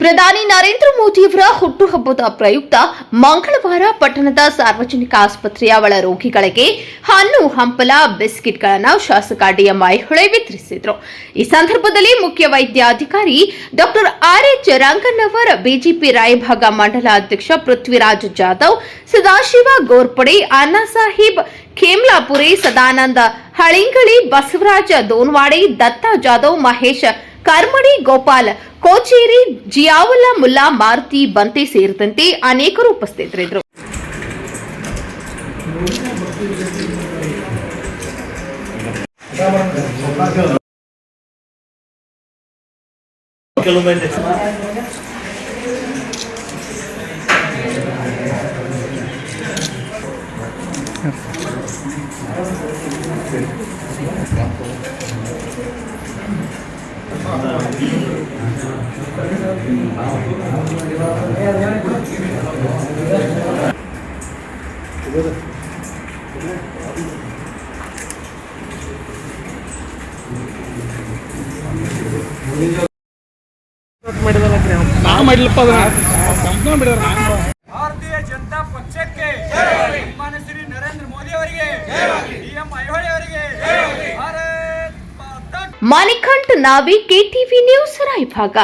ಪ್ರಧಾನಿ ನರೇಂದ್ರ ಮೋದಿಯವರ ಹುಟ್ಟುಹಬ್ಬದ ಪ್ರಯುಕ್ತ ಮಂಗಳವಾರ ಪಟ್ಟಣದ ಸಾರ್ವಜನಿಕ ಆಸ್ಪತ್ರೆಯ ಒಳ ರೋಗಿಗಳಿಗೆ ಹಣ್ಣು, ಹಂಪಲ, ಬಿಸ್ಕಿಟ್ಗಳನ್ನು ಶಾಸಕ ಡಿಎಂ ಐಹೊಳೆ ವಿತರಿಸಿದರು. ಈ ಸಂದರ್ಭದಲ್ಲಿ ಮುಖ್ಯ ವೈದ್ಯಾಧಿಕಾರಿ doctor R H BJP Raybag ಮಂಡಲ ಅಧ್ಯಕ್ಷ ಪೃಥ್ವಿರಾಜ್ ಜಾಧವ್, ಸದಾಶಿವ ಗೋರ್ಪಡೆ, ಅಣ್ಣಾ ಸಾಹೇಬ್ ಖೇಮ್ಲಾಪುರಿ ಸದಾನಂದ ಹಳಿಂಗಳಿ, ಬಸವರಾಜ ದೋನ್ವಾಡೆ, ದತ್ತಾ ಜಾಧವ್, ಮಹೇಶ್ ಕರ್ಮಡಿ ಗೋಪಾಲ್ ಕೋಚೇರಿ ಜಿಯಾವುಲ್ಲಾ ಮುಲ್ಲಾ ಮಾರುತಿ ಬಂತೆ ಸೇರಿದಂತೆ ಅನೇಕರು ಉಪಸ್ಥಿತರಿದ್ದರು. ಭಾರತೀಯ ಜನತಾ ಪಕ್ಷಕ್ಕೆ ಶ್ರೀ ನರೇಂದ್ರ ಮೋದಿ ಅವರಿಗೆ ಡಿಎಂ ಐಹೊಳೆ ಅವರಿಗೆ ಮಣಿಕಂಠ್ ನಾವಿ ಕೆಟಿವಿ ನ್ಯೂಸ್ ರಾಯಭಾಗ